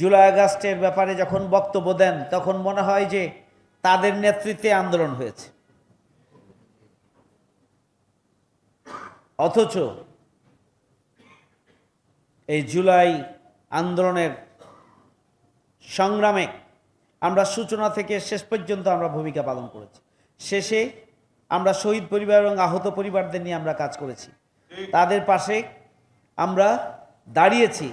জুলাই আগস্টের ব্যাপারে যখন বক্তব্য দেন, তখন মনে হয় যে তাদের নেতৃত্বে আন্দোলন হয়েছে। অথচ এই জুলাই আন্দোলনের সংগ্রামে আমরা সূচনা থেকে শেষ পর্যন্ত আমরা ভূমিকা পালন করেছি। শেষে আমরা শহীদ পরিবার এবং আহত পরিবারদের নিয়ে আমরা কাজ করেছি। তাদের পাশে আমরা দাঁড়িয়েছি।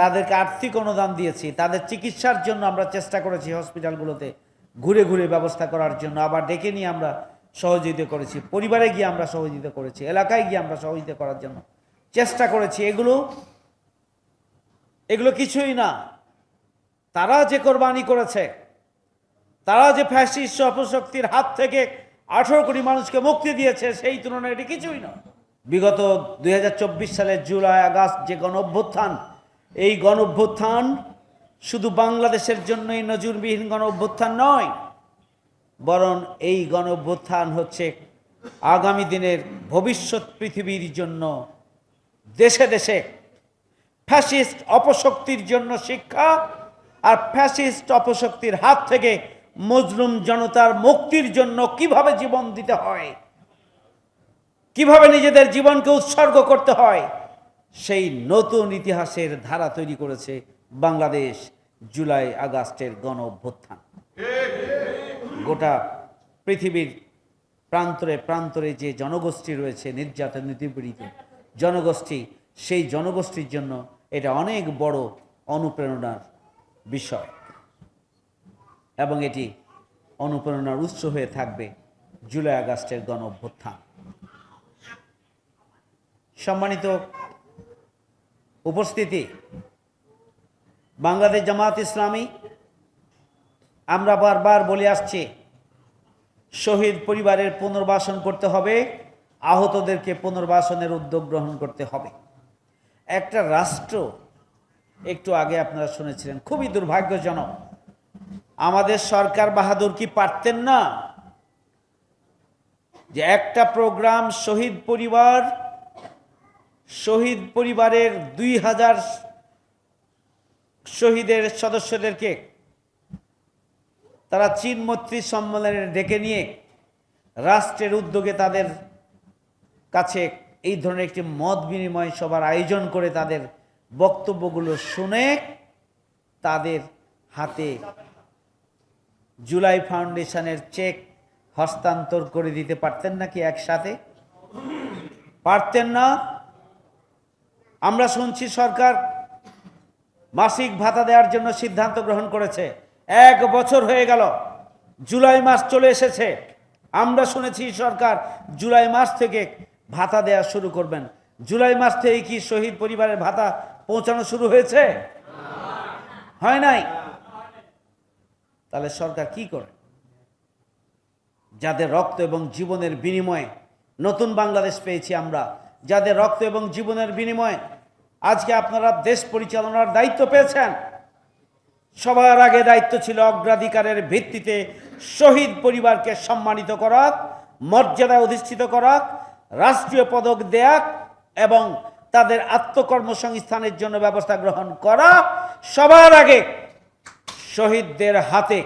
তাদেরকে আর্থিক অনুদান দিয়েছি, তাদের চিকিৎসার জন্য আমরা চেষ্টা করেছি হসপিটালগুলোতে ঘুরে ঘুরে ব্যবস্থা করার জন্য। আবার ডেকে নিয়ে আমরা সহযোগিতা করেছি, পরিবারে গিয়ে আমরা সহযোগিতা করেছি, এলাকায় গিয়ে আমরা সহযোগিতা করার জন্য চেষ্টা করেছি। এগুলো এগুলো কিছুই না। তারা যে কোরবানি করেছে, তারা যে ফ্যাসিস্ট অপশক্তির হাত থেকে আঠেরো কোটি মানুষকে মুক্তি দিয়েছে, সেই তুলনায় এটি কিছুই না। বিগত দুই হাজার চব্বিশ সালের জুলাই আগস্ট যে গণ অভ্যুত্থান এই গণ অভ্যুত্থান শুধু বাংলাদেশের জন্যই নজরবিহীন গণ অভ্যুত্থান নয়, বরং এই গণ অভ্যুত্থান হচ্ছে আগামী দিনের ভবিষ্যৎ পৃথিবীর জন্য, দেশে দেশে ফ্যাসিস্ট অপশক্তির জন্য শিক্ষা আর ফ্যাসিস্ট অপশক্তির হাত থেকে মজলুম জনতার মুক্তির জন্য কীভাবে জীবন দিতে হয়, কীভাবে নিজেদের জীবনকে উৎসর্গ করতে হয় সেই নতুন ইতিহাসের ধারা তৈরি করেছে বাংলাদেশ জুলাই আগস্টের গণ অভ্যুত্থান গোটা পৃথিবীর প্রান্তরে প্রান্তরে যে জনগোষ্ঠী রয়েছে, নির্যাতন, নিপীড়িত জনগোষ্ঠী, সেই জনগোষ্ঠীর জন্য এটা অনেক বড় অনুপ্রেরণার বিষয় এবং এটি অনুপ্রেরণার উৎস হয়ে থাকবে জুলাই আগস্টের গণ অভ্যুত্থান সম্মানিত উপস্থিতি। বাংলাদেশ জামাত ইসলামী, আমরা বারবার বলে আসছি, শহীদ পরিবারের পুনর্বাসন করতে হবে, আহতদেরকে পুনর্বাসনের উদ্যোগ গ্রহণ করতে হবে। একটা রাষ্ট্র, একটু আগে আপনারা শুনেছিলেন, খুবই দুর্ভাগ্যজনক, আমাদের সরকার বাহাদুর কি পারতেন না যে একটা প্রোগ্রাম শহীদ পরিবার শহীদ পরিবারের দুই হাজার শহীদের সদস্যদেরকে তারা চীন মৈত্রী সম্মেলনে ডেকে নিয়ে রাষ্ট্রের উদ্যোগে তাদের কাছে এই ধরনের একটি মত বিনিময় সভার আয়োজন করে তাদের বক্তব্যগুলো শুনে তাদের হাতে জুলাই ফাউন্ডেশনের চেক হস্তান্তর করে দিতে পারতেন নাকি একসাথে? পারতেন না। আমরা শুনছি সরকার মাসিক ভাতা দেওয়ার জন্য সিদ্ধান্ত গ্রহণ করেছে। এক বছর হয়ে গেল, জুলাই মাস চলে এসেছে। আমরা শুনেছি সরকার জুলাই মাস থেকে ভাতা দেওয়া শুরু করবেন। জুলাই মাস থেকে কি শহীদ পরিবারের ভাতা পৌঁছানো শুরু হয়েছে? হয় নাই? তাহলে সরকার কি করে? যাদের রক্ত এবং জীবনের বিনিময়ে নতুন বাংলাদেশ পেয়েছি আমরা যাদের রক্ত এবং জীবনের বিনিময়ে আজকে আপনারা দেশ পরিচালনার দায়িত্ব পেয়েছেন। সবার আগে দায়িত্ব ছিল অগ্রাধিকারের ভিত্তিতে শহীদ পরিবারকে সম্মানিত করা মর্যাদায় অধিষ্ঠিত করা, রাষ্ট্রীয় পদক দেয়া এবং তাদের আত্মকর্মসংস্থানের জন্য ব্যবস্থা গ্রহণ করা। সবার আগে শহীদদের হাতে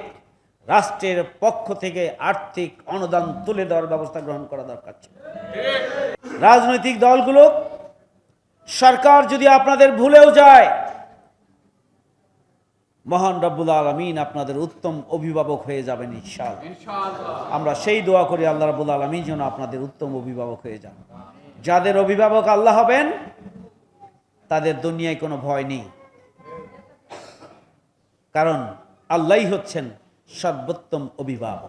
রাষ্ট্রের পক্ষ থেকে আর্থিক অনুদান তুলে দেওয়ার ব্যবস্থা গ্রহণ করা দরকার ছিল। রাজনৈতিক দলগুলো সরকার যদি আপনাদের ভুলেও যায় মহান রব্বুল আলমিন আপনাদের উত্তম অভিভাবক হয়ে যাবেন ইনশাল আমরা সেই দোয়া করি আল্লাহ রাবুল আলমিন যেন আপনাদের উত্তম অভিভাবক হয়ে যান। যাদের অভিভাবক আল্লাহ হবেন তাদের দুনিয়ায় কোনো ভয় নেই। কারণ আল্লাহই হচ্ছেন সর্বোত্তম অভিভাবক।